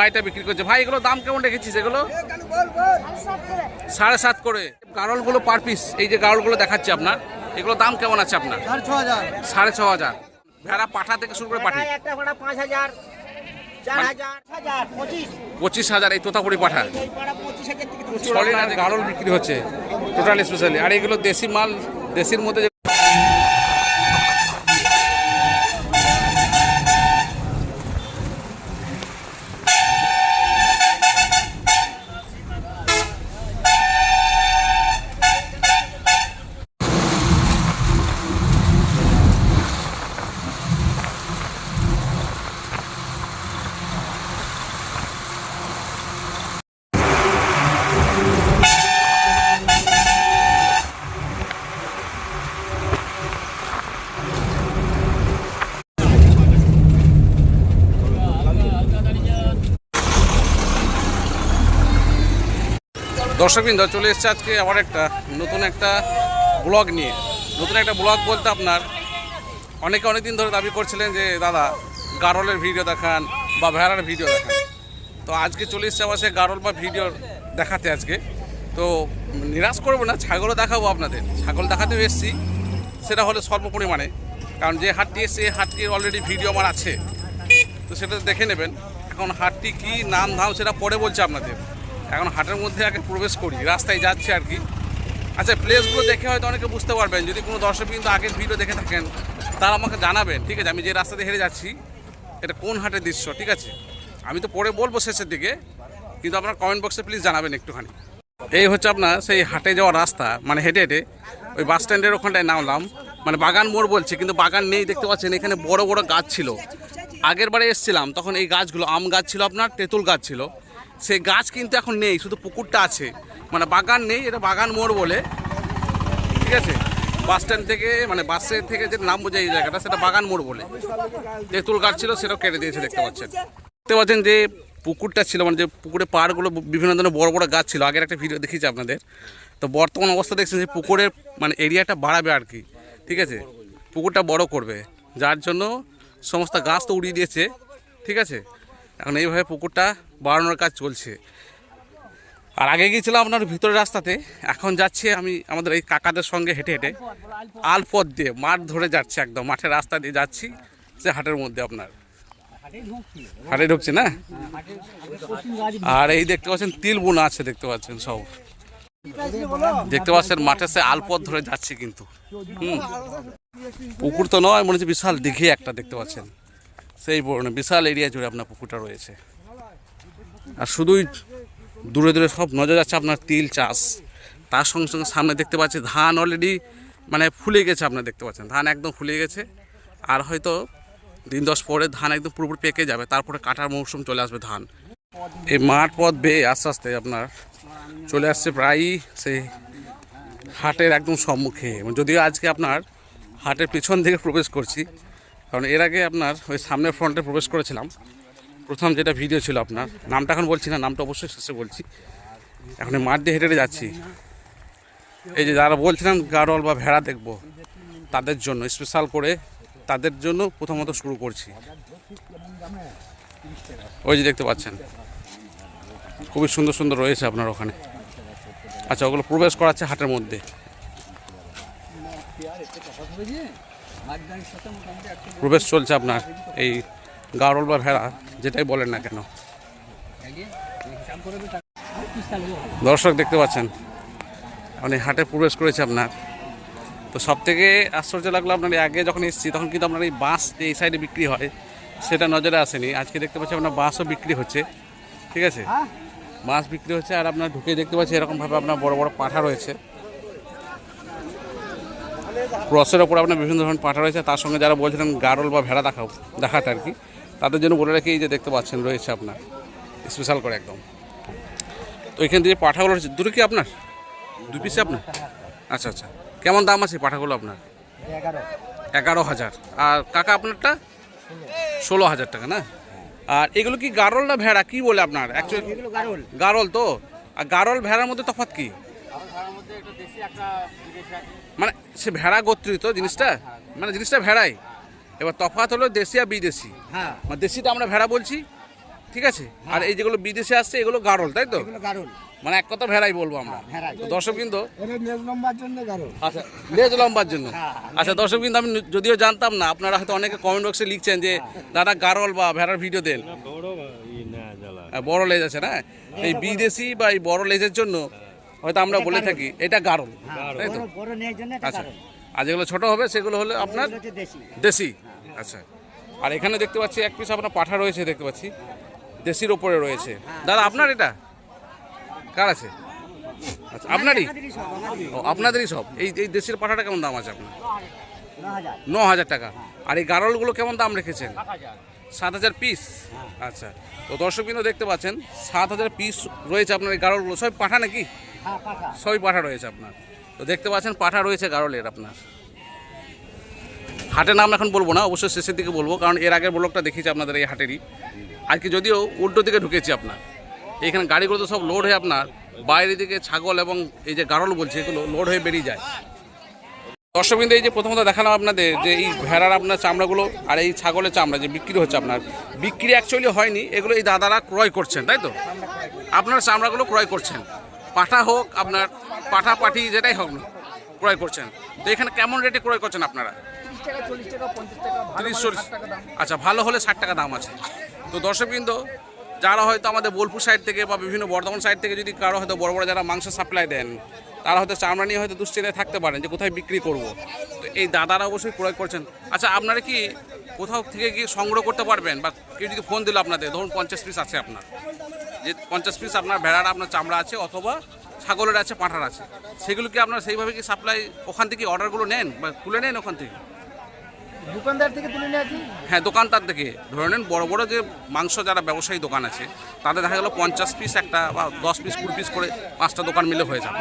ভাইটা বিক্রি করছে। ভাই এগুলো দাম কেমন রেখেছিস এগুলো? সাড়ে সাত করে। গারলগুলো পার পিস এই যে গারলগুলো দেখাচ্ছি আপনার। এগুলো দাম কেমন আছে আপনার? সাড়ে ছ হাজার। ভেড়া পাঠা থেকে শুরু করে পাঠি। একটা ভাড়া পাঁচ হাজার চার মানে- পঁচিশ। হাজার এই তোতাপুরি পাঠা। গারল বিক্রি হচ্ছে টোটাল স্পেশালি আর এগুলো দেশি মাল দেশির মধ্যে দর্শকবৃন্দ, চলে এসছে আজকে আবার একটা নতুন একটা ব্লগ নিয়ে। নতুন একটা ব্লগ বলতে আপনার, অনেকে অনেকদিন ধরে দাবি করছিলেন যে, দাদা, গারলের ভিডিও দেখান বা ভেড়ার ভিডিও দেখান। তো আজকে চলে এসছে আবার সে গারল বা ভিডিও দেখাতে আজকে। তো নিরাশ করব না, ছাগলও দেখাবো আপনাদের। ছাগল দেখাতেও এসছি, সেটা হলে স্বল্প পরিমাণে কারণ যে হাটটি এসছে হাটটির অলরেডি ভিডিও আমার আছে। তো সেটা দেখে নেবেন। এখন হাটটি কি নাম ধাম সেটা পরে বলছে আপনাদের। এখন হাটের মধ্যে আগে প্রবেশ করি, রাস্তায় যাচ্ছি আর কি। আচ্ছা প্লেসগুলো দেখে হয়তো অনেকে বুঝতে পারবেন, যদি কোনো দর্শক কিন্তু আগের ভিডিও দেখে থাকেন, তারা আমাকে জানাবেন, ঠিক আছে? আমি যে রাস্তা দিয়ে হেরে যাচ্ছি, এটা কোন হাটের দৃশ্য, ঠিক আছে? আমি তো পরে বলব শেষের দিকে, কিন্তু আপনার কমেন্ট বক্সে প্লিজ জানাবেন একটুখানি। এই হচ্ছে আপনার সেই হাটে যাওয়ার রাস্তা মানে হেঁটে হেঁটে ওই বাস স্ট্যান্ডের ওখানটায় নামলাম। মানে বাগান মোড় বলছে, কিন্তু বাগান নেই, দেখতে পাচ্ছেন, এখানে বড় বড় গাছ ছিল। আগের বারে এসেছিলাম, তখন এই গাছগুলো আম গাছ ছিল আপনার, তেঁতুল গাছ ছিল। সেই গাছ কিন্তু এখন নেই, শুধু পুকুরটা আছে। মানে বাগান নেই, এটা বাগান মোড় বলে। ঠিক আছে? বাস স্ট্যান্ড থেকে মানে বাসের থেকে যে নাম বোঝায় এই জায়গাটা, সেটা বাগান মোড় বলে। তেঁতুল গাছ ছিল, সেটাও কেটে দিয়েছে, দেখতে পাচ্ছেন। দেখতে পাচ্ছেন যে পুকুরটা ছিল মানে যে পুকুরে পাড়গুলো, বিভিন্ন ধরনের বড় বড় গাছ ছিল। আগের একটা ভিডিও দেখিয়েছি আপনাদের। তো বর্তমান অবস্থা দেখছেন যে পুকুরের মানে এরিয়াটা বাড়াবে আর কি। ঠিক আছে? পুকুরটা বড় করবে। যার জন্য সমস্ত গাছ তো উড়িয়ে দিয়েছে। ঠিক আছে? এখন এইভাবে পুকুরটা বাড়ানোর কাজ চলছে। আর আগে গিয়েছিলাম আপনার ভিতরের রাস্তাতে, এখন যাচ্ছি আমি আমাদের এই কাকাদের সঙ্গে হেঁটে হেঁটে। আলপথ দিয়ে, মাঠ ধরে যাচ্ছে একদম, মাঠের রাস্তা দিয়ে যাচ্ছি, সে হাটের মধ্যে আপনার। হাটে ঢুকছে না? আর এই দেখতে পাচ্ছেন, তিল বোনা আছে দেখতে পাচ্ছেন সব। দেখতে পাচ্ছেন, মাঠে সে আলপথ ধরে যাচ্ছে কিন্তু। হুম। পুকুর তো নয়, মনে হচ্ছে বিশাল দিঘি একটা দেখতে পাচ্ছেন। সেই বিশাল এরিয়া জুড়ে আপনার পুকুরটা রয়েছে। আর শুধুই দূরে দূরে সব নজর যাচ্ছে আপনার তিল চাষ। তার সঙ্গে সঙ্গে সামনে দেখতে পাচ্ছি ধান অলরেডি মানে ফুলে গেছে আপনার দেখতে পাচ্ছেন। ধান একদম ফুলে গেছে। আর হয়তো দিন দশ পরে ধান একদম পুরোপুরি পেকে যাবে। তারপরে কাটার মৌসুম চলে আসবে ধান। এই মাঠ পথ বেয়ে আস্তে আস্তে আপনার চলে আসছে প্রায়ই সেই হাটের একদম সম্মুখে। যদিও আজকে আপনার হাটের পিছন থেকে প্রবেশ করছি কারণ এর আগে আপনার ওই সামনের ফ্রন্টে প্রবেশ করেছিলাম। প্রথম যেটা ভিডিও ছিল আপনার, নামটা এখন বলছি না, নামটা অবশ্যই শেষে বলছি। এখন মাঠ দিয়ে হেঁটে যাচ্ছি। এই যে যারা বলছিলাম গাড়ল বা ভেড়া দেখব, তাদের জন্য স্পেশাল করে তাদের জন্য প্রথমত শুরু করছি। ওই যে দেখতে পাচ্ছেন, খুবই সুন্দর সুন্দর রয়েছে আপনার ওখানে। আচ্ছা ওগুলো প্রবেশ করাচ্ছে হাটের মধ্যে। প্রবেশ চলছে আপনার এই গাড়ল বা ভেড়া, যেটাই বলেন না কেন। দর্শক দেখতে পাচ্ছেন মানে হাটে প্রবেশ করেছে আপনার। তো সব থেকে আশ্চর্য লাগল, আপনার আগে যখন এসেছি, তখন কিন্তু আপনার এই বাঁশ এই সাইডে বিক্রি হয়, সেটা নজরে আসেনি। আজকে দেখতে পাচ্ছি আপনার বাঁশও বিক্রি হচ্ছে, ঠিক আছে? বাঁশ বিক্রি হচ্ছে আর আপনার ঢুকে দেখতে পাচ্ছি এরকমভাবে আপনার বড় বড় পাঠা রয়েছে। ক্রসের ওপর আপনার বিভিন্ন ধরনের পাঠা রয়েছে তার সঙ্গে যারা বলছিলেন গারল বা ভেড়া দেখাও দেখাতে আর কি তাদের জন্য বলে রাখি এই যে দেখতে পাচ্ছেন রয়েছে আপনার স্পেশাল করে একদম। তো এখান থেকে পাঠাগুলো রয়েছে দুটো কি আপনার? দু পিসে আপনার? আচ্ছা আচ্ছা কেমন দাম আছে পাঠাগুলো আপনার? এগারো। হাজার। আর কাকা আপনারটা? ষোলো হাজার টাকা না? আর এগুলো কি গারল না ভেড়া? কি বলে আপনার? Actually girl. তো? আর গারল ভেড়ার মধ্যে তফাৎ কি? মানে সে ভেড়া গোত্রিত জিনিসটা? মানে জিনিসটা ভেড়াই। এবার তফাৎ হলো দেশি আর বিদেশি। হ্যাঁ। মানে দেশিটা আমরা ভেড়া বলছি ঠিক আছে? আর এই যেগুলো বিদেশে আসছে এগুলো গারল তাই তো? এগুলো মানে এক কথা ভেড়াই বলব আমরা। তো দর্শক কিন্তু আচ্ছা লেজ লম্বার জন্য। হ্যাঁ। আচ্ছা দর্শক কিন্তু আমি যদিও জানতাম না আপনারা হয়তো অনেকে কমেন্ট বক্সে লিখছেন যে দাদা গারল বা ভেড়ার ভিডিও দেন। হ্যাঁ, বড় লেজ আছে না? এই বিদেশি বা এই বড় লেজের জন্য হয়তো আমরা বলে থাকি এটা গারল তাই তো? আচ্ছা। আর যেগুলো ছোট হবে সেগুলো হলে আপনার দেশি। দেশি। আচ্ছা। আর এখানে দেখতে পাচ্ছি এক পিস আপনার পাঠা রয়েছে দেখতে পাচ্ছি। দেশির ওপরে রয়েছে। দাদা আপনার এটা? কার আছে? আচ্ছা আপনারই। ও আপনাদেরই সব। এই এই দেশির পাঠাটা কেমন দাম আছে আপনার? ন হাজার ন হাজার টাকা আর এই গারলগুলো কেমন দাম রেখেছেন? সাত হাজার। পিস? আচ্ছা। তো দর্শক বিন্দু দেখতে পাচ্ছেন সাত হাজার পিস রয়েছে আপনার এই গারলগুলো। সব পাঠা নাকি? হ্যাঁ সবই পাঠা রয়েছে আপনার। তো দেখতে পাচ্ছেন পাঠা রয়েছে গারলের আপনার। হাটের নাম এখন বলব না অবশ্যই শেষের দিকে বলব কারণ এর আগের ব্লকটা দেখেছি আপনাদের এই হাটেরই। আজকে যদিও উল্টো দিকে ঢুকেছি আপনার। এখানে গাড়িগুলো তো সব লোড হয়ে আপনার বাইরের দিকে ছাগল এবং এই যে গারল বলছে এগুলো লোড হয়ে বেরিয়ে যায়। দর্শকবিন্দু, এই যে প্রথমত দেখালাম আপনাদের যে এই ভেড়ার আপনার চামড়াগুলো আর এই ছাগলের চামড়া যে বিক্রি হচ্ছে আপনার। বিক্রি অ্যাকচুয়ালি হয়নি, এগুলো এই দাদারা ক্রয় করছেন, তাই তো? আপনার চামড়াগুলো ক্রয় করছেন। পাঠা হোক, আপনার পাঠা পাঠি যেটাই হোক না, ক্রয় করছেন। তো এখানে কেমন রেটে ক্রয় করছেন আপনারা? তিরিশ, চল্লিশ। আচ্ছা ভালো হলে ষাট টাকা দাম আছে। তো দর্শকবৃন্দ, যারা হয়তো আমাদের বোলপুর সাইড থেকে বা বিভিন্ন বর্ধমান সাইড থেকে যদি কারও হয়তো বড় বড় যারা মাংস সাপ্লাই দেন তারা হয়তো চামড়া নিয়ে হয়তো দুশ্চিন্তায় থাকতে পারেন যে কোথায় বিক্রি করব। তো এই দাদারা অবশ্যই প্রয়োগ করছেন। আচ্ছা আপনারা কি কোথাও থেকে গিয়ে সংগ্রহ করতে পারবেন? বা কেউ যদি ফোন দিল আপনাদের, ধরুন পঞ্চাশ পিস আছে আপনার। যে পঞ্চাশ পিস আপনার ভেড়ার, আপনার চামড়া আছে অথবা ছাগলের আছে, পাঁঠার আছে। সেগুলো কি আপনার সেইভাবে কি সাপ্লাই ওখান থেকে অর্ডারগুলো নেন বা তুলে নেন ওখান থেকে? দোকানদার থেকে তুলে নিয়ে আসি? হ্যাঁ দোকানদার থেকে। ধরে নেন বড় বড় যে মাংস যারা ব্যবসায়ী দোকান আছে তাদের দেখা গেল পঞ্চাশ পিস একটা বা দশ পিস কুড়ি পিস করে পাঁচটা দোকান মিলে হয়ে যাবে।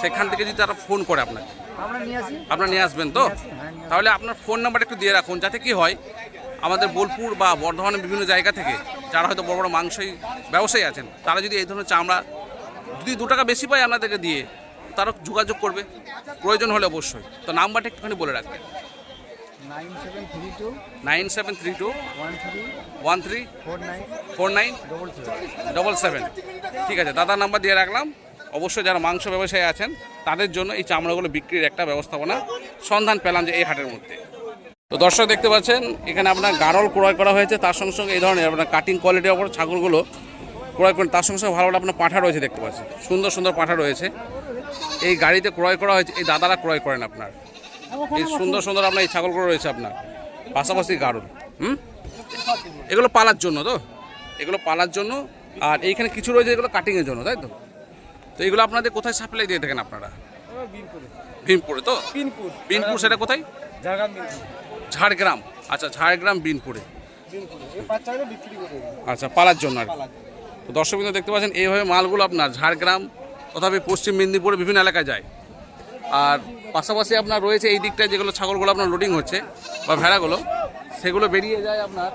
সেখান থেকে যদি তারা ফোন করে আপনাকে আমরা নিয়ে আসি। আপনারা নিয়ে আসবেন তো? তাহলে আপনার ফোন নাম্বার একটু দিয়ে রাখুন যাতে কি হয় আমাদের বোলপুর বা বর্ধমানের বিভিন্ন জায়গা থেকে যারা হয়তো বড় বড় মাংসই ব্যবসায়ী আছেন তারা যদি এই ধরনের চামড়া যদি দু টাকা বেশি পায় আপনাদেরকে দিয়ে তারা যোগাযোগ করবে। প্রয়োজন হলে অবশ্যই। তো নাম্বারটা একটুখানি বলে রাখবেন। Nine seven three two one three one three four nine four nine double double seven. ঠিক আছে, দাদার নাম্বার দিয়ে রাখলাম। অবশ্যই যারা মাংস ব্যবসায়ী আছেন, তাদের জন্য এই চামড়াগুলো বিক্রির একটা ব্যবস্থাপনা সন্ধান পেলাম যে এই হাটের মধ্যে। তো দর্শক দেখতে পাচ্ছেন, এখানে আপনার গারল ক্রয় করা হয়েছে, তার সঙ্গে সঙ্গে এই ধরনের আপনার কাটিং কোয়ালিটির ওপর ছাগলগুলো ক্রয় করেন, তার সঙ্গে সঙ্গে ভালো ভালো আপনার পাঠা রয়েছে দেখতে পাচ্ছেন। সুন্দর সুন্দর পাঠা রয়েছে। এই গাড়িতে ক্রয় করা হয়েছে, এই দাদারা ক্রয় করেন আপনার। এই সুন্দর সুন্দর আপনার এই ছাগলগুলো রয়েছে আপনার। পাশাপাশি গারল হুম? এগুলো পালার জন্য তো? এগুলো পালার জন্য আর এইখানে কিছু রয়েছে এগুলো কাটিংয়ের জন্য তাই তো? তো এগুলো আপনাদের কোথায় সাপ্লাই দিয়ে থাকেন আপনারা? ভীমপুরে। তো? পিনপুর বিনপুর সেটা কোথায়? ঝাড়গ্রাম আচ্ছা ঝাড়গ্রাম বিনপুরে আচ্ছা পালার জন্য আর কি। তো দর্শকবৃন্দ দেখতে পাচ্ছেন এইভাবে মালগুলো আপনার ঝাড়গ্রাম তথাপি পশ্চিম মেদিনীপুরে বিভিন্ন এলাকায় যায়। আর পাশাপাশি আপনার রয়েছে এই দিকটায় যেগুলো ছাগলগুলো আপনার লোডিং হচ্ছে বা ভেড়াগুলো, সেগুলো বেরিয়ে যায় আপনার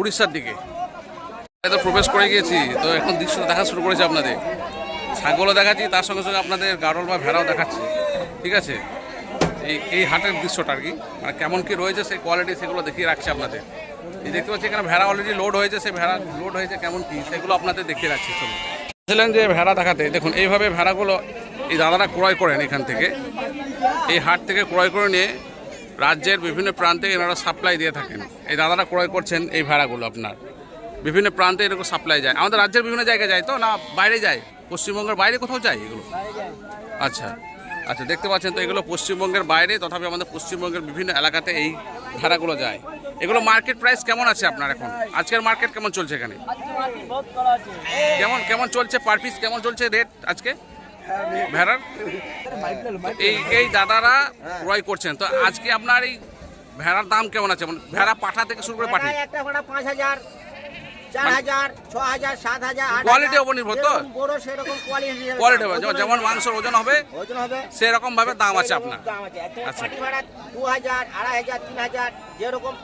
উড়িষ্যার দিকে। তো প্রবেশ করে গিয়েছি, তো এখন দৃশ্য দেখা শুরু করেছে আপনাদের। ছাগলও দেখাচ্ছি, তার সঙ্গে সঙ্গে আপনাদের গারল বা ভেড়াও দেখাচ্ছি। ঠিক আছে? এই এই হাটের দৃশ্যটা আর কি। মানে কেমন কি রয়েছে, সেই কোয়ালিটি সেগুলো দেখিয়ে রাখছি আপনাদের। এই দেখতে পাচ্ছি এখানে ভেড়া অলরেডি লোড হয়েছে, সেই ভেড়া লোড হয়েছে কেমন কি, সেগুলো আপনাদের দেখিয়ে রাখছি, চলুন। বলছিলেন যে ভেড়া দেখাতে। দেখুন, এইভাবে ভেড়াগুলো এই দাদারা ক্রয় করেন এখান থেকে। এই হাট থেকে ক্রয় করে নিয়ে রাজ্যের বিভিন্ন প্রান্তে এনারা সাপ্লাই দিয়ে থাকেন। এই দাদারা ক্রয় করছেন এই ভেড়াগুলো আপনার। বিভিন্ন প্রান্তে এরকম সাপ্লাই যায়। আমাদের রাজ্যের বিভিন্ন জায়গায় যায় তো না? বাইরে যায়? পশ্চিমবঙ্গের বাইরে কোথাও যায় এগুলো? আচ্ছা আচ্ছা দেখতে পাচ্ছেন তো এগুলো পশ্চিমবঙ্গের বাইরে, তথাপি আমাদের পশ্চিমবঙ্গের বিভিন্ন এলাকাতে এই ভেড়াগুলো যায়। এগুলো মার্কেট প্রাইস কেমন আছে আপনার এখন? আজকের মার্কেট কেমন চলছে এখানে? কেমন কেমন চলছে পার পিস কেমন চলছে রেট আজকে? ভেড়ার? এই এই দাদারা ক্রয় করছেন। তো আজকে আপনার এই ভেড়ার দাম কেমন আছে? মানে ভেড়া পাঠা থেকে শুরু করে পাঠিয়ে একটা পাঁচ হাজার। চার হাজার ছ হাজার সাত হাজার আট কোয়ালিটির হাজার। নির্ভর তো? বড় সেরকম কোয়ালিটি কোয়ালিটি যেমন- মাংসের ওজন হবে ওজন হবে। সেরকম ভাবে দাম আছে আপনার। দাম আছে। আচ্ছা। দু হাজার আড়াই হাজার তিন হাজার যেরকম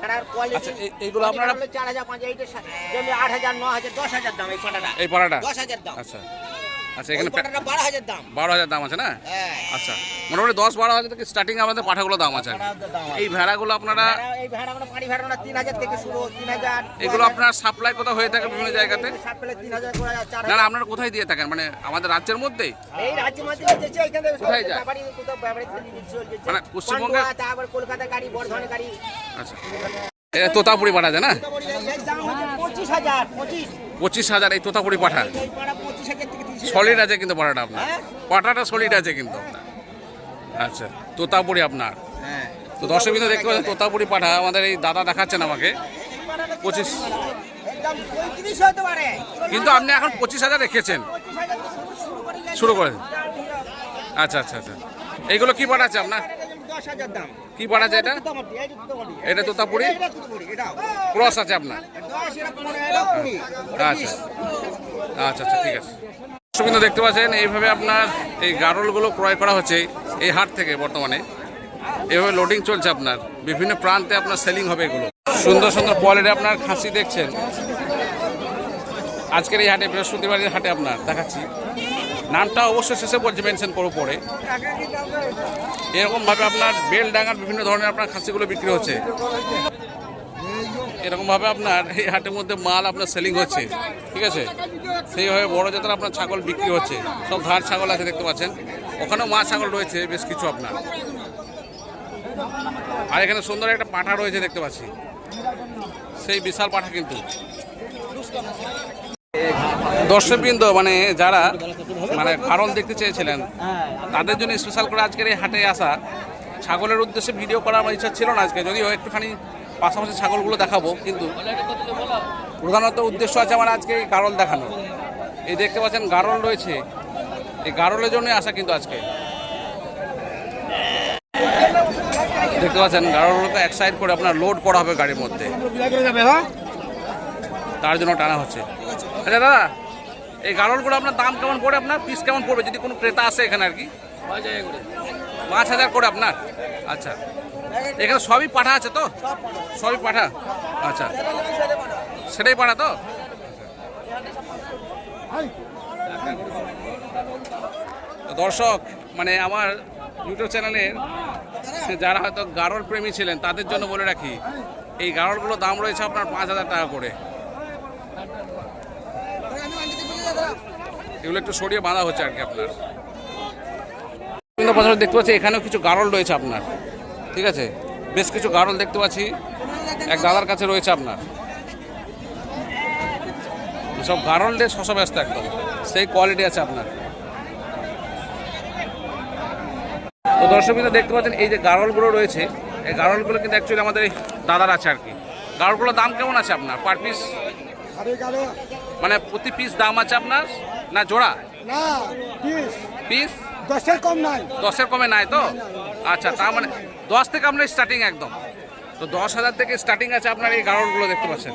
ভেড়ার কোয়ালিটি আচ্ছা, এইগুলো আপনারা- চার হাজার পাঁচ হাজার আট হাজার ন হাজার দশ হাজার দাম এই পাটাটা। এই পাড়াটা দশ হাজার দাম। আচ্ছা। আচ্ছা, এখানে বারো হাজার দাম। বারো হাজার দাম আছে না? হ্যাঁ। আচ্ছা মোটামুটি দশ বারো হাজার থেকে স্টার্টিং আমাদের পাঠাগুলো দাম আছে। এই ভেড়াগুলো আপনারা এই ভেড়াগুলো পানি ভেড়াগুলো তিন হাজার থেকে শুরু তিন হাজার। এগুলো আপনার সাপ্লাই কোথাও হয়ে থাকে বিভিন্ন জায়গাতে? তিন হাজার করে না না আপনারা কোথায় দিয়ে থাকেন? মানে আমাদের রাজ্যের এই মধ্যে কোথায় যায়? চলছে মানে পশ্চিমবঙ্গে- পান্ডুয়া, তারপর কলকাতা গাড়ি বর্ধমানের গাড়ি। আচ্ছা। এটা তোতাপুরি পাঠা আছে না? পঁচিশ হাজার এই তোতাপুরি পাঠা। সলিড আছে কিন্তু পাঠাটা আপনার। হ্যাঁ? পাঠাটা সলিড আছে কিন্তু আপনার। আচ্ছা তোতাপুরি আপনার। হ্যাঁ। তো দর্শক বিন্দু দেখতে পাচ্ছেন তোতাপুরি পাঠা আমাদের এই দাদা দেখাচ্ছেন আমাকে। পঁচিশ। কিন্তু আপনি এখন পঁচিশ হাজার রেখেছেন। শুরু করে আচ্ছা আচ্ছা আচ্ছা। এইগুলো কি পাঠা আছে আপনার? কি পাঠা আছে এটা। এটা তোতাপুরি? ক্রস আছে আপনার। আচ্ছা আচ্ছা আচ্ছা ঠিক আছে। সুবিধা দেখতে পাচ্ছেন, এইভাবে আপনার এই গারলগুলো ক্রয় করা হচ্ছে এই হাট থেকে বর্তমানে। এভাবে লোডিং চলছে আপনার। বিভিন্ন প্রান্তে আপনার সেলিং হবে এগুলো। সুন্দর সুন্দর কোয়ালিটি আপনার খাসি দেখছেন। আজকের এই হাটে বৃহস্পতিবারের হাটে আপনার, দেখাচ্ছি। নামটা অবশ্যই শেষে বলছে মেনশন করব পরে। এরকমভাবে আপনার বেল ডাঙার বিভিন্ন ধরনের আপনার খাসিগুলো বিক্রি হচ্ছে। এরকমভাবে আপনার এই হাটের মধ্যে মাল আপনার সেলিং হচ্ছে, ঠিক আছে? সেইভাবে বড় জাতের আপনার ছাগল বিক্রি হচ্ছে। সব ধার ছাগল আছে, দেখতে পাচ্ছেন? ওখানেও মা ছাগল রয়েছে, বেশ কিছু আপনার। আর এখানে সুন্দর একটা পাঠা রয়েছে, দেখতে পাচ্ছি। সেই বিশাল পাঠা কিন্তু। দর্শকবৃন্দ মানে যারা মানে কারণ দেখতে চেয়েছিলেন, তাদের জন্য স্পেশাল করে আজকের এই হাটে আসা। ছাগলের উদ্দেশ্যে ভিডিও করার আমার ইচ্ছা ছিল না আজকে, যদিও একটুখানি পাশাপাশি ছাগলগুলো দেখাবো, কিন্তু প্রধানত উদ্দেশ্য আছে আমার আজকে এই গারল দেখানো এই দেখতে পাচ্ছেন, গারল রয়েছে। এই গারলের জন্যই আসা কিন্তু আজকে। দেখতে পাচ্ছেন গারলগুলোকে এক সাইড করে আপনার লোড করা হবে গাড়ির মধ্যে। তার জন্য টানা হচ্ছে। আচ্ছা দাদা, এই গারলগুলো আপনার দাম কেমন পড়ে আপনার? পিস কেমন পড়বে? যদি কোনো ক্রেতা আসে এখানে আর কি। পাঁচ হাজার করে আপনার? আচ্ছা। এখানে সবই পাঠা আছে তো? সবই পাঠা? আচ্ছা। সেটাই পাঠা তো? দর্শক মানে আমার ইউটিউব চ্যানেলের যারা হয়তো গারল প্রেমী ছিলেন, তাদের জন্য বলে রাখি, এই গারলগুলোর দাম রয়েছে আপনার পাঁচ হাজার টাকা করে। এগুলো একটু সরিয়ে বাঁধা হচ্ছে আর কি আপনার। দেখতে পাচ্ছি এখানেও কিছু গারল রয়েছে আপনার। ঠিক আছে? বেশ কিছু গারল দেখতে পাচ্ছি। এক দাদার কাছে রয়েছে আপনার। সব গারল দিয়ে শশ ব্যস্ত একদম। সেই কোয়ালিটি আছে আপনার। তো দর্শকবৃন্দ দেখতে পাচ্ছেন এই যে গারলগুলো রয়েছে এই গারলগুলো কিন্তু অ্যাকচুয়ালি আমাদের এই দাদার আছে আর কি। গারলগুলোর দাম কেমন আছে আপনার? পার পিস মানে প্রতি পিস দাম আছে আপনার? না জোড়া? না পিস দশের কম নাই। দশের কমে নাই তো? আচ্ছা তার মানে দশ থেকে আপনার স্টার্টিং একদম। তো দশ হাজার থেকে স্টার্টিং আছে আপনার এই গারলগুলো দেখতে পাচ্ছেন।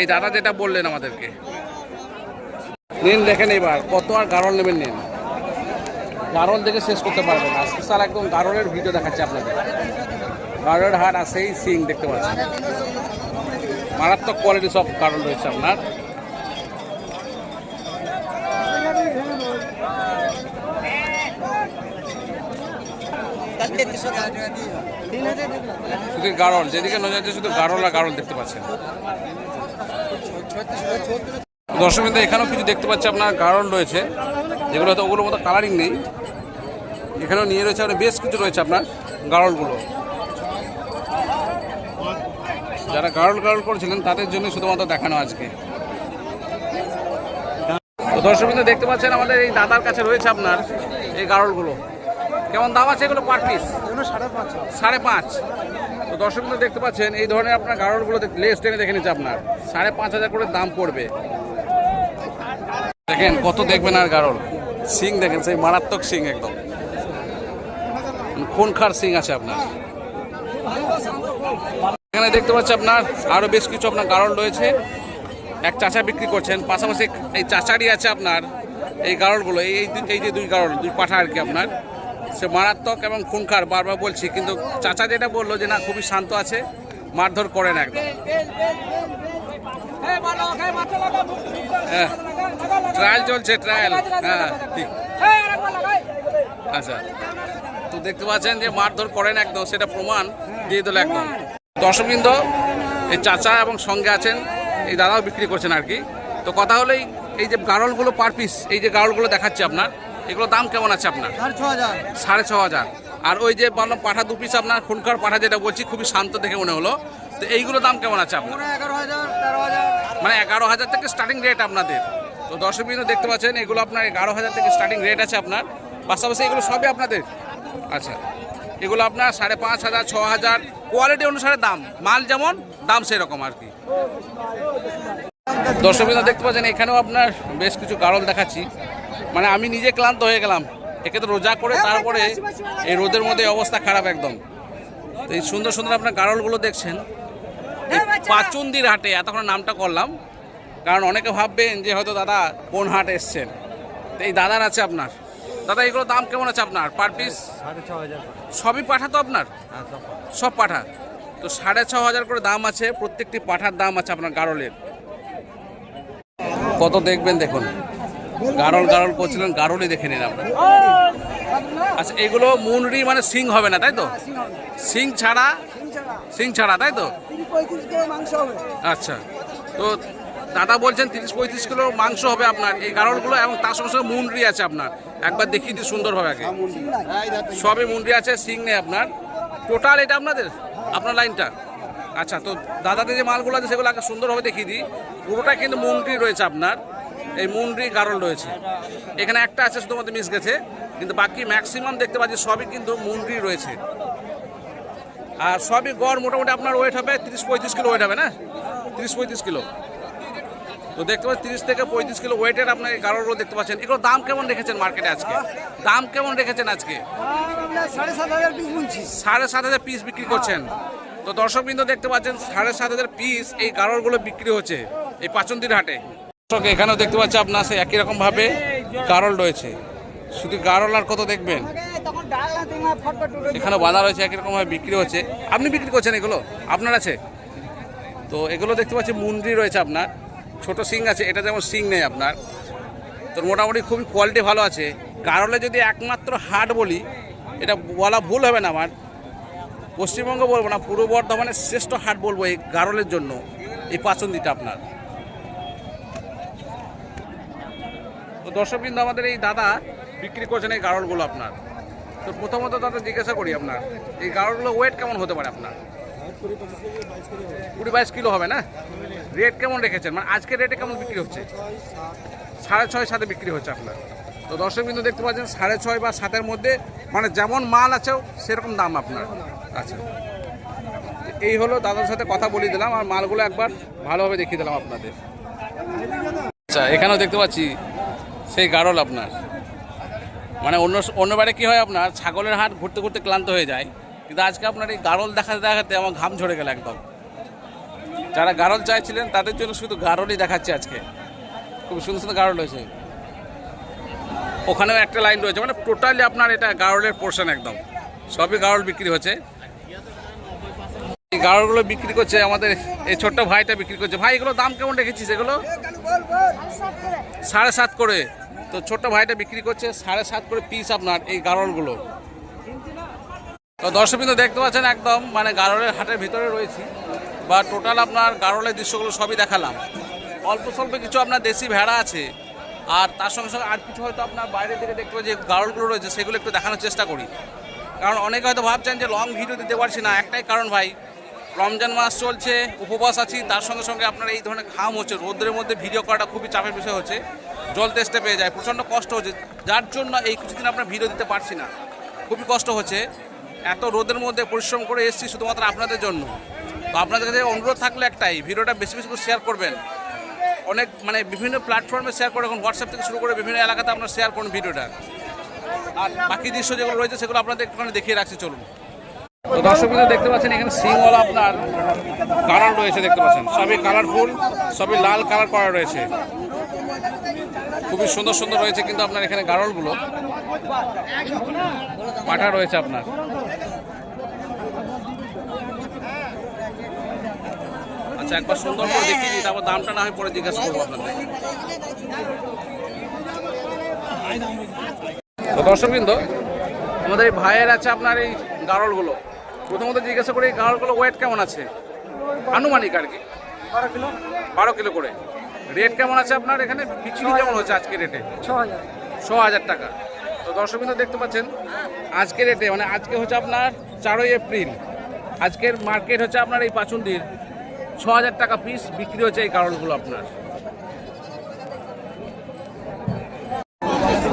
এই দাদা যেটা বললেন আমাদেরকে। নিন, দেখেন এবার কত আর গারল নেবেন নিন। গারল দেখে শেষ করতে পারবেন। আর স্পেশাল একদম গারলের ভিডিও দেখাচ্ছে আপনাদের। গারলের হাট আর সেই সিং দেখতে পাচ্ছেন। মারাত্মক কোয়ালিটি সব গারল রয়েছে আপনার। শুধু গারল, যেদিকে নজর যাচ্ছে শুধু গারল আর গারল দেখতে পাচ্ছেন। দর্শক বিন্দু এখানেও কিছু দেখতে পাচ্ছি আপনার গারল রয়েছে, যেগুলো হয়তো ওগুলোর মতো কালারিং নেই। এখানেও নিয়ে রয়েছে আপনার বেশ কিছু রয়েছে আপনার গারলগুলো। যারা গারল গারল করেছিলেন, তাদের জন্য শুধুমাত্র দেখানো আজকে। তো দর্শক বিন্দু দেখতে পাচ্ছেন আমাদের এই দাদার কাছে রয়েছে আপনার এই গারলগুলো। কেমন দাম আছে এগুলো পার পিস সাড়ে পাঁচ। তো দর্শক দেখতে পাচ্ছেন এই ধরনের আপনার গাড়লগুলো লেস টেনে দেখে নিচ্ছে আপনার। সাড়ে পাঁচ হাজার করে দাম পড়বে। দেখেন কত দেখবেন আর গাড়ল সিং দেখেন সেই মারাত্মক সিং একদম। খুনখার সিং আছে আপনার। এখানে দেখতে পাচ্ছি আপনার আরও বেশ কিছু আপনার গাড়ল রয়েছে। এক চাচা বিক্রি করছেন পাশাপাশি এই চাচারই আছে আপনার এই গাড়লগুলো এই এই এই যে দুই গাড়ল দুই পাঠা আর কি আপনার। সে মারাত্মক এবং খুনখার, বারবার বলছি, কিন্তু চাচা যেটা বলল যে না, খুবই শান্ত আছে, মারধর করেন একদম। হ্যাঁ ট্রায়াল চলছে ট্রায়াল হ্যাঁ আচ্ছা তো দেখতে পাচ্ছেন যে মারধর করেন একদম, সেটা প্রমাণ দিয়ে দিল একদম। দর্শকবৃন্দ, এই চাচা এবং সঙ্গে আছেন, এই দাদাও বিক্রি করছেন আর কি। তো কথা হলেই এই যে গারলগুলো পার পিস, এই যে গারলগুলো দেখাচ্ছি আপনার। এগুলো দাম কেমন আছে আপনার? সাড়ে ছ হাজার। আর ওই যে বললাম পাঠা দু পিস আপনার খুনকার পাঠা যেটা বলছি খুবই শান্ত দেখে মনে হলো। তো এইগুলো দাম কেমন আছে আপনার? মানে এগারো হাজার থেকে স্টার্টিং রেট আপনাদের। তো দর্শক বিন্দু দেখতে পাচ্ছেন এগুলো আপনার এগারো হাজার থেকে স্টার্টিং রেট আছে আপনার। পাশাপাশি এগুলো সবই আপনাদের? আচ্ছা। এগুলো আপনার সাড়ে পাঁচ হাজার ছ হাজার। কোয়ালিটি অনুসারে দাম মাল যেমন দাম সেরকম আর কি। দর্শক বিন্দু দেখতে পাচ্ছেন এখানেও আপনার বেশ কিছু গারল দেখাচ্ছি। মানে আমি নিজে ক্লান্ত হয়ে গেলাম। একে তো রোজা করে তারপরে এই রোদের মধ্যে অবস্থা খারাপ একদম। তো এই সুন্দর সুন্দর আপনার গারলগুলো দেখছেন। এই পাচুন্দির হাটে এতক্ষণ নামটা করলাম। কারণ অনেকে ভাববেন যে হয়তো দাদা কোন হাট এসছেন। তো এই দাদার আছে আপনার। দাদা এগুলো দাম কেমন আছে আপনার? Per piece? সাড়ে ছ হাজার সবই পাঠা তো আপনার? সব পাঠা। তো সাড়ে ছ হাজার করে দাম আছে প্রত্যেকটি পাঠার দাম আছে আপনার গারলের। কত দেখবেন দেখুন। গারল গারল করছিলেন, গারলই দেখে নিন আপনার। আচ্ছা এগুলো মুনরি মানে সিং হবে না, তাই তো? সিং ছাড়া সিং ছাড়া, তাই তো? আচ্ছা তো দাদা বলছেন তিরিশ পঁয়ত্রিশ কিলো মাংস হবে আপনার। এই গারলগুলো এবং তার সঙ্গে সঙ্গে মুন্ডি আছে আপনার। একবার দেখিয়ে দিই সুন্দরভাবে আগে। সবই মুন্ডি আছে, সিং নেই আপনার। টোটাল এটা আপনাদের? আপনার লাইনটা? আচ্ছা তো দাদাদের যে মালগুলো আছে সেগুলো আগে সুন্দরভাবে দেখিয়ে দিই। পুরোটা কিন্তু মুন্ডি রয়েছে আপনার। এই মুন্ডি গারল রয়েছে। এখানে একটা আছে শুধুমাত্র মিস গেছে, কিন্তু বাকি ম্যাক্সিমাম দেখতে পাচ্ছি সবই কিন্তু মুন্ডি রয়েছে। আর সবই গড় মোটামুটি আপনার ওয়েট হবে তিরিশ পঁয়ত্রিশ কিলো ওয়েট হবে না? তিরিশ পঁয়ত্রিশ কিলো। তো দেখতে পাচ্ছি তিরিশ থেকে পঁয়ত্রিশ কিলো ওয়েটের আপনার গাড়োগুলো দেখতে পাচ্ছেন। এগুলো দাম কেমন রেখেছেন মার্কেটে আজকে? দাম কেমন রেখেছেন আজকে? সাড়ে সাত হাজার পিস বিক্রি করছেন। তো দর্শকবৃন্দ দেখতে পাচ্ছেন, সাড়ে সাত হাজার পিস এই গাড়লগুলো বিক্রি হচ্ছে এই পাচন্দির হাটে। দর্শক, এখানেও দেখতে পাচ্ছি আপনার সেই একই রকম ভাবে গাড়ল রয়েছে। শুধু গাড়ল আর কত দেখবেন? এখানে বাঁধা রয়েছে, একই রকম ভাবে বিক্রি হচ্ছে। আপনি বিক্রি করছেন এগুলো? আপনার আছে? তো এগুলো দেখতে পাচ্ছি মুন্ডি রয়েছে আপনার। ছোট সিং আছে, এটা যেমন সিং নেই আপনার। তো মোটামুটি খুবই কোয়ালিটি ভালো আছে। গারলে যদি একমাত্র হাট বলি, এটা বলা ভুল হবে না আমার। পশ্চিমবঙ্গ বলব না, পূর্ব বর্ধমানের শ্রেষ্ঠ হাট বলব এই গারলের জন্য, এই পাচন্দিটা আপনার। তো দর্শকবৃন্দ আমাদের এই দাদা বিক্রি করছেন এই গারলগুলো আপনার। তো প্রথমত দাদা জিজ্ঞাসা করি আপনার, এই গারলগুলো ওয়েট কেমন হতে পারে আপনার? কুড়ি বাইশ কিলো হবে না? রেট কেমন রেখেছেন? মানে আজকের রেটে কেমন বিক্রি হচ্ছে? সাড়ে ছয় সাথে বিক্রি হচ্ছে আপনার। তো দর্শক দেখতে পাচ্ছেন, সাড়ে ছয় বা সাতের মধ্যে মানে যেমন মাল আছে, সেরকম দাম আপনার। আচ্ছা। এই হলো দাদার সাথে কথা বলিয়ে দিলাম, আর মালগুলো একবার ভালোভাবে দেখিয়ে দিলাম আপনাদের। আচ্ছা এখানেও দেখতে পাচ্ছি সেই গারল আপনার। মানে অন্য অন্যবারে কি হয় আপনার, ছাগলের হাট ঘুরতে ঘুরতে ক্লান্ত হয়ে যায়, কিন্তু আজকে আপনার এই গারল দেখাতে দেখাতে আমার ঘাম ঝরে গেল একদম। যারা গারল চাইছিলেন, তাদের জন্য শুধু গারলই দেখাচ্ছে আজকে। খুব সুন্দর সুন্দর গারল রয়েছে। ওখানেও একটা লাইন রয়েছে মানে টোটালি আপনার এটা গারলের পোর্শন একদম। সবই গারল বিক্রি হচ্ছে। এই গারলগুলো বিক্রি করছে, আমাদের এই ছোট্ট ভাইটা বিক্রি করছে। ভাই, এগুলো দাম কেমন রেখেছিস এগুলো? সাড়ে সাত করে। তো ছোট্ট ভাইটা বিক্রি করছে, সাড়ে সাত করে পিস আপনার এই গারলগুলো তো দর্শকবৃন্দ দেখতে পাচ্ছেন একদম মানে গারলের হাটের ভিতরে রয়েছি। বা টোটাল আপনার গারলের দৃশ্যগুলো সবই দেখালাম। অল্প স্বল্প কিছু আপনার দেশি ভেড়া আছে। আর তার সঙ্গে সঙ্গে আর কিছু হয়তো আপনার বাইরে থেকে দেখতে যে গারলগুলো রয়েছে, সেগুলো একটু দেখানোর চেষ্টা করি। কারণ অনেকে হয়তো ভাবছেন যে লং ভিডিও দিতে পারছি না, একটাই কারণ ভাই রমজান মাস চলছে, উপবাস আছি, তার সঙ্গে সঙ্গে আপনার এই ধরনের ঘাম হচ্ছে, রোদ্রের মধ্যে ভিডিও করাটা খুবই চাপের বিষয় হচ্ছে, জল তেষ্টা পেয়ে যায়, প্রচণ্ড কষ্ট হচ্ছে, যার জন্য এই কিছুদিন আপনার ভিডিও দিতে পারছি না, খুবই কষ্ট হচ্ছে, এত রোদের মধ্যে পরিশ্রম করে এসেছি শুধুমাত্র আপনাদের জন্য, তো আপনাদের কাছে অনুরোধ থাকলে একটাই ভিডিওটা বেশি বেশি করে শেয়ার করবেন, অনেক মানে বিভিন্ন প্ল্যাটফর্মে শেয়ার করে, এখন হোয়াটসঅ্যাপ থেকে শুরু করে বিভিন্ন এলাকাতে আপনারা শেয়ার করুন ভিডিওটা আর বাকি দৃশ্য যেগুলো রয়েছে সেগুলো আপনাদের একটুখানি দেখিয়ে রাখছি, চলুন। তো দেখতে পাচ্ছেন এখানে সিংওয়ালা আপনার কালার রয়েছে, দেখতে পাচ্ছেন। সবই কালারফুল, সবই লাল কালার করা রয়েছে। খুবই সুন্দর সুন্দর রয়েছে কিন্তু আপনার এখানে গারলগুলো। পাঠা রয়েছে আপনার। আচ্ছা একবার সুন্দর করে দেখিয়ে তারপর দামটা না হয় পরে জিজ্ঞাসা করব আপনাদের তো দর্শকবৃন্দ আমাদের ভাইয়ের আছে আপনার এই গারলগুলো। প্রথমত জিজ্ঞাসা করি এই গারলগুলো ওয়েট কেমন আছে? আনুমানিক আর কি। বারো কিলো। বারো কিলো করে। রেট কেমন আছে আপনার এখানে? বিক্রি কেমন হচ্ছে আজকে রেটে ছ হাজার। ছ হাজার টাকা। তো দর্শকবৃন্দ দেখতে পাচ্ছেন আজকের রেটে মানে আজকে হচ্ছে আপনার চারই এপ্রিল। আজকের মার্কেট হচ্ছে আপনার এই পাচুন্দির ছ হাজার টাকা পিস বিক্রি হচ্ছে এই কারণগুলো আপনার।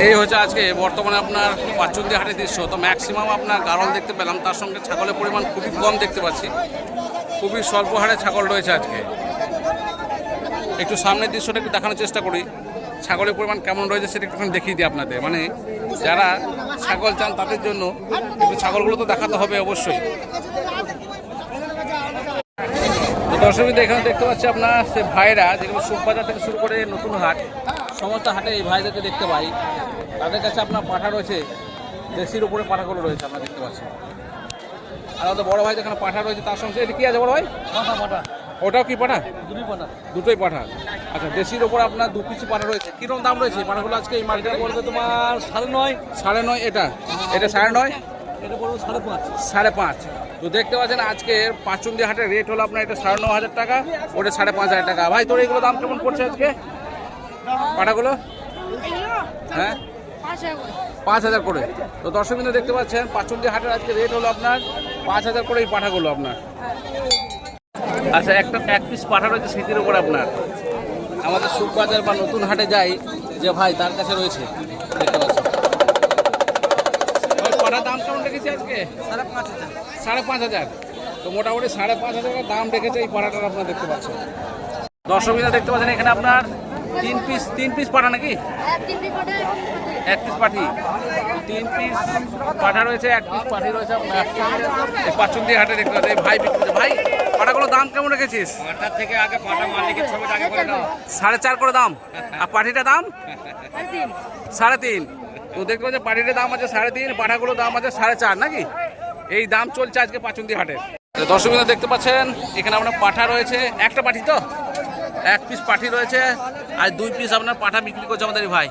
এই হচ্ছে আজকে, বর্তমানে আপনার পাচুন্দি হাটের দৃশ্য। তো ম্যাক্সিমাম আপনার গারল দেখতে পেলাম, তার সঙ্গে ছাগলের পরিমাণ খুবই কম দেখতে পাচ্ছি। খুবই স্বল্প হারে ছাগল রয়েছে আজকে। একটু সামনের দৃশ্যটা একটু দেখানোর চেষ্টা করি। ছাগলের পরিমাণ কেমন রয়েছে সেটা একটুখানি দেখিয়ে দিই আপনাদের। মানে যারা ছাগল চান তাদের জন্য একটু ছাগলগুলো তো দেখাতে হবে অবশ্যই। দর্শকদের এখানে দেখতে পাচ্ছি আপনার সে ভাইরা যেগুলো সুখবাজার থেকে শুরু করে নতুন হাট সমস্ত হাটে এই ভাইদেরকে দেখতে পাই। তাদের কাছে আপনার পাঠা রয়েছে দেশির উপরে পাঠাগুলো রয়েছে আপনারা দেখতে পাচ্ছেন। আর আমাদের বড় ভাই যেখানে পাঠা রয়েছে তার সঙ্গে এটা কি আছে বড় ভাই? পাটা পাটা ওটাও কি পাঠা? দুটোই পাঠা। দুটোই পাঠা। আচ্ছা দেশির ওপর আপনার দু পিসি পাঠা রয়েছে। কীরকম দাম রয়েছে পাঠাগুলো আজকে এই মার্কেটে বলবে তোমার সাড়ে নয়। সাড়ে নয় এটা? এটা সাড়ে নয়? এটা বলব সাড়ে পাঁচ। সাড়ে পাঁচ। তো দেখতে পাচ্ছেন আজকে পাঁচ পাঁচুন্দি হাটের রেট হলো আপনার এটা সাড়ে ন হাজার টাকা ওটা সাড়ে পাঁচ হাজার টাকা। ভাই তোর এগুলো দাম কেমন পড়ছে আজকে? পাঠাগুলো হ্যাঁ? পাঁচ হাজার করে। তো দর্শক বিন্দু দেখতে পাচ্ছেন পাঁচুন্দি হাটের আজকে রেট হলো আপনার পাঁচ হাজার করে এই পাঠাগুলো আপনার। আচ্ছা একটা এক পিস পাঠা রয়েছে সেটির উপর আপনার। আমাদের সুখবাজার বা নতুন হাটে যাই যে ভাই তার কাছে রয়েছে। দেখতে পাচ্ছেন। পাঠার দাম কেমন রেখেছি আজকে? সাড়ে পাঁচ হাজার। সাড়ে পাঁচ হাজার। তো মোটামুটি সাড়ে পাঁচ হাজার দাম রেখেছে এই পাড়াটার আপনারা দেখতে পাচ্ছেন। দর্শকরা দেখতে পাচ্ছেন এখানে আপনার তিন পিস তিন পিস পাঠা নাকি? এক পিস পাঠি তিন পিস পাঠা রয়েছে এক পিস পাঠি রয়েছে আপনার। হাটে দেখতে ভাই বিক্রি ভাই পাঠাগুলোর দাম কেমন রেখেছিস? থেকে আগে পাটা মালিকের আগে করে নাও সাড়ে চার করে দাম। আর পাঠিটার দাম? সাড়ে তিন। তো দেখতে পাচ্ছেন পাঠিটার দাম আছে সাড়ে তিন পাঠাগুলোর দাম আছে সাড়ে চার নাকি? এই দাম চলছে আজকে পাচুন্দি হাটে। দর্শক দেখতে পাচ্ছেন এখানে আপনার পাঠা রয়েছে একটা পাঠি তো? এক পিস পাঠি রয়েছে, আর দুই পিস আপনার পাঠা বিক্রি করছে আমাদের ভাই।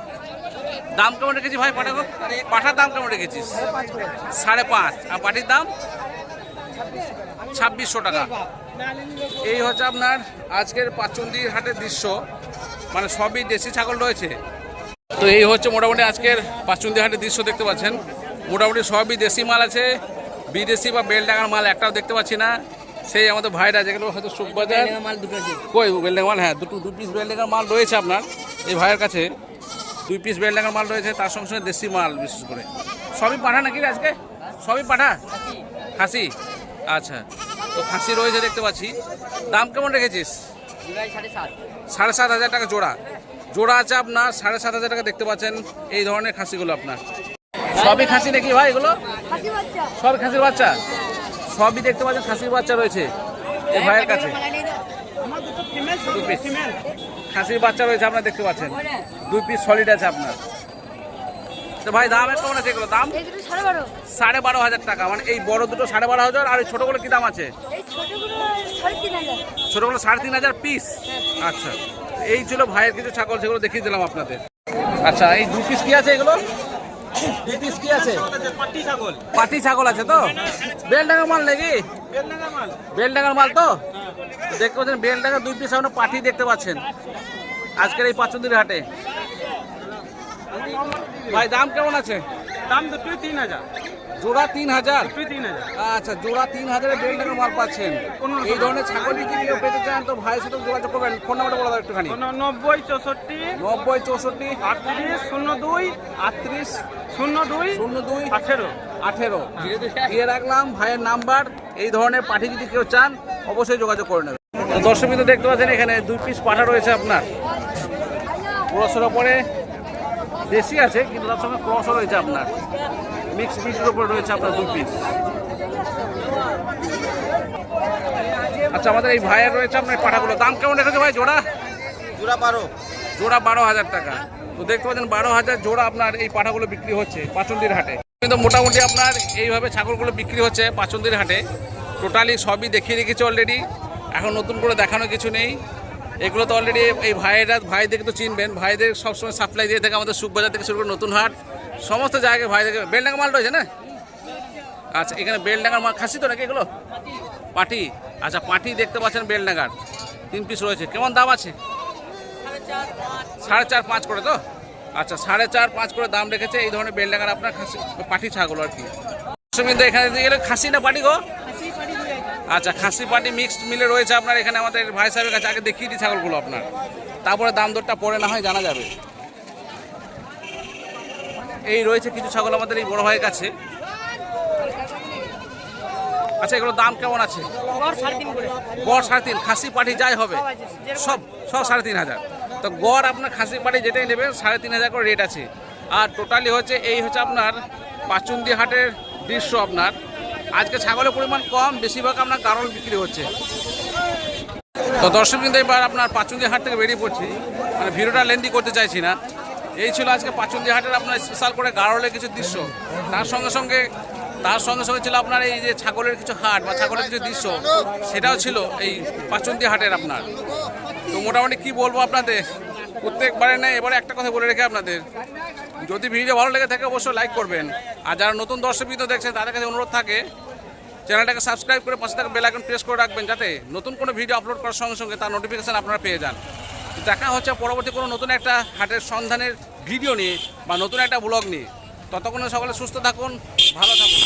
দাম কেমন রেখেছি ভাই পাঠা পাঠার দাম কেমন রেখেছিস? সাড়ে পাঁচ। আর পাঠির দাম? ছাব্বিশশো টাকা। এই হচ্ছে আপনার আজকের পাচন্দি হাটের দৃশ্য। মানে সবই দেশি ছাগল রয়েছে। তো এই হচ্ছে মোটামুটি আজকের পাচন্দি হাটের দৃশ্য দেখতে পাচ্ছেন। মোটামুটি সবই দেশি মাল আছে, বিদেশি বা বেলডাঙ্গার মাল, একটাও দেখতে পাচ্ছি না। সেই আমাদের ভাইরা যেগুলো হয়তো সুখবাজার মাল দুটো আছে। কই বেলডাঙ্গা মাল? হ্যাঁ দুটো দু পিস বেলডাঙ্গার মাল রয়েছে আপনার। এই ভাইয়ের কাছে দুই পিস বেলডাঙ্গার মাল রয়েছে তার সঙ্গে সঙ্গে দেশি মাল বিশেষ করে। সবই পাঠা নাকি আজকে? সবই পাঠা? খাসি? আচ্ছা তো খাসি রয়েছে দেখতে পাচ্ছি। দাম কেমন রেখেছিস? সাড়ে সাত। সাড়ে সাত হাজার টাকা জোড়া। জোড়া আছে আপনার সাড়ে সাত হাজার টাকা দেখতে পাচ্ছেন এই ধরনের খাসিগুলো আপনার। সবই খাসি নাকি ভাই এগুলো? সব খাসির বাচ্চা? সবই দেখতে পাচ্ছেন খাসির বাচ্চা রয়েছে এই ভাইয়ের কাছে। দু পিস খাসির বাচ্চা রয়েছে আপনার দেখতে পাচ্ছেন। দুই পিস সলিড আছে আপনার। তো ভাই দাম কেমন আছে এগুলো দাম? সাড়ে বারো। হাজার টাকা। মানে এই বড় দুটো সাড়ে বারো হাজার আর এই ছোটোগুলো কি দাম আছে? ছোটগুলো সাড়ে তিন হাজার। ছোটোগুলো সাড়ে তিন হাজার পিস আচ্ছা। এই ছিল ভাইয়ের কিছু ছাগল সেগুলো দেখিয়ে দিলাম আপনাদের। আচ্ছা এই দু পিস কি আছে এগুলো? দু পিস কি আছে? পাটি ছাগল। পাটি ছাগল আছে তো? বেলডাঙ্গা মাল নাকি? বেলডাঙ্গার মাল। তো? দেখতে পাচ্ছেন বেলডাঙ্গা দুই পিস আপনার পাটি দেখতে পাচ্ছেন। আজকের এই পাঁচন্দির হাটে। ভাই দাম কেমন আছে? দাম দুটোই তিন হাজার। জোড়া তিন হাজার? তিন আচ্ছা জোড়া তিন হাজারে বেলডাঙ্গার মাল পাচ্ছেন। এই ধরনের ছাগল যদি কেউ পেতে চান তো ভাইয়ের সাথে যোগাযোগ করবেন। ফোন নাম্বারটা বলা দাও একটুখানি। নব্বই চৌষট্টি নব্বই চৌষট্টি আটত্রিশ শূন্য দুই আটত্রিশ শূন্য দুই শূন্য দুই আঠেরো। আঠেরো। দিয়ে রাখলাম ভাইয়ের নাম্বার। এই ধরনের পাঠি যদি কেউ চান অবশ্যই যোগাযোগ করে নেবেন। দর্শক বিন্দু দেখতে পাচ্ছেন এখানে দুই পিস পাঠা রয়েছে আপনার। ক্রসের ওপরে দেশি আছে কিন্তু তার সঙ্গে ক্রসও রয়েছে আপনার। মিক্স পিসের উপরে রয়েছে আপনার দুই পিস আচ্ছা আমাদের এই ভাইয়ের রয়েছে আপনার পাঠাগুলো দাম কেমন রেখেছে ভাই জোড়া? জোড়া বারো। জোড়া বারো হাজার টাকা। তো দেখতে পাচ্ছেন বারো হাজার জোড়া আপনার এই পাঠাগুলো বিক্রি হচ্ছে পাচন্দির হাটে। কিন্তু মোটামুটি আপনার এইভাবে ছাগলগুলো বিক্রি হচ্ছে পাচন্দির হাটে। টোটালি সবই দেখিয়ে রেখেছে অলরেডি এখন নতুন করে দেখানো কিছু নেই। এগুলো তো অলরেডি এই ভাইয়েরা ভাইদেরকে তো চিনবেন। ভাইদের সবসময় সাপ্লাই দিয়ে থাকে আমাদের সুখবাজার থেকে শুরু করে নতুন হাট। সমস্ত জায়গায় ভাইদেরকে বেলডাঙ্গা মাল রয়েছে না? আচ্ছা এখানে বেলডাঙ্গার মাল খাসি তো নাকি এগুলো? পাটি। আচ্ছা পাটি দেখতে পাচ্ছেন বেলডাঙ্গার তিন পিস রয়েছে। কেমন দাম আছে? সাড়ে চার পাঁচ করে তো? আচ্ছা সাড়ে চার পাঁচ করে দাম রেখেছে এই ধরনের বেলডাঙ্গার আপনার খাসি, পাটি ছাগল আর কি। সুবিধা এখানে গেলে খাসি না পাটি গো? আচ্ছা খাসি পাটি মিক্সড মিলে রয়েছে আপনার এখানে আমাদের ভাই সাহেবের কাছে। আগে দেখিয়ে দিই ছাগলগুলো আপনার। তারপরে দাম দরটা পরে না হয় জানা যাবে। এই রয়েছে কিছু ছাগল আমাদের এই বড় ভাইয়ের কাছে। আচ্ছা এগুলো দাম কেমন আছে? গড় সাড়ে তিন খাসি পাটি যাই হবে। সব সব সাড়ে তিন হাজার। তো গড় আপনার খাসি পাটি যেটাই নেবেন সাড়ে তিন হাজার করে রেট আছে। আর টোটালি হচ্ছে এই হচ্ছে আপনার পাচুন্দি হাটের দৃশ্য আপনার। আজকে ছাগলের পরিমাণ কম বেশিরভাগ আপনার কারণ বিক্রি হচ্ছে। তো দর্শক কিন্তু এবার আপনার পাচুন্দি হাট থেকে বেরিয়ে পড়ছি। মানে ভিডিওটা লেন্দি করতে চাইছি না। এই ছিল আজকে পাচুন্দি হাটের আপনার স্পেশাল করে গারলের কিছু দৃশ্য। তার সঙ্গে সঙ্গে তার সঙ্গে সঙ্গে ছিল আপনার এই যে ছাগলের কিছু হাট বা ছাগলের কিছু দৃশ্য। সেটাও ছিল এই পাচুন্দি হাটের আপনার। তো মোটামুটি কি বলব আপনাদের? প্রত্যেকবারে নেই এবারে একটা কথা বলে রেখে আপনাদের। যদি ভিডিও ভালো লেগে থাকে, অবশ্যই লাইক করবেন। আর যারা নতুন দর্শক বিন্দু দেখছেন, তাদের কাছে অনুরোধ থাকে, চ্যানেলটাকে সাবস্ক্রাইব করে পাশে থাকা বেল আইকন প্রেস করে রাখবেন, যাতে নতুন কোনো ভিডিও আপলোড করার সঙ্গে সঙ্গে তার নোটিফিকেশান আপনারা পেয়ে যান। দেখা হচ্ছে পরবর্তী কোনো নতুন একটা হাটের সন্ধানের ভিডিও নিয়ে বা নতুন একটা ব্লগ নিয়ে। ততক্ষণে সকলে সুস্থ থাকুন, ভালো থাকুন।